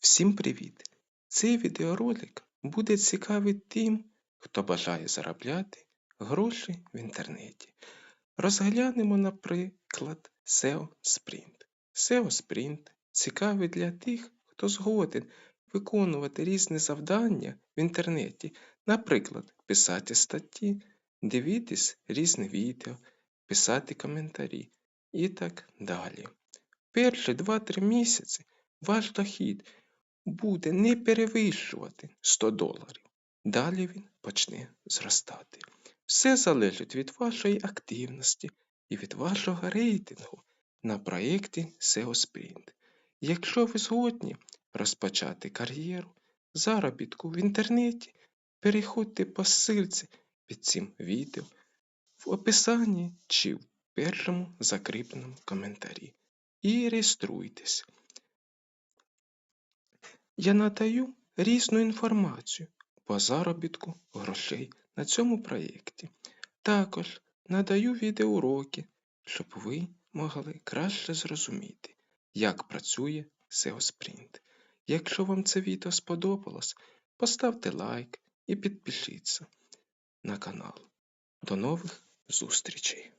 Всім привіт! Цей відеоролик буде цікавий тим, хто бажає заробляти гроші в інтернеті. Розглянемо, наприклад, SEO Sprint. SEO Sprint цікавий для тих, хто згоден виконувати різні завдання в інтернеті, наприклад, писати статті, дивитись різні відео, писати коментарі і так далі. Перші 2-3 місяці ваш дохід буде не перевищувати 100 доларів. Далі він почне зростати. Все залежить від вашої активності і від вашого рейтингу на проєкті SEO Sprint. Якщо ви згодні розпочати кар'єру заробітку в інтернеті, переходьте по ссылці під цим відео в описанні чи в першому закріпленому коментарі і реєструйтесь. Я надаю різну інформацію по заробітку грошей на цьому проєкті. Також надаю відеоуроки, щоб ви могли краще зрозуміти, як працює SEO Sprint. Якщо вам це відео сподобалось, поставте лайк і підпишіться на канал. До нових зустрічей!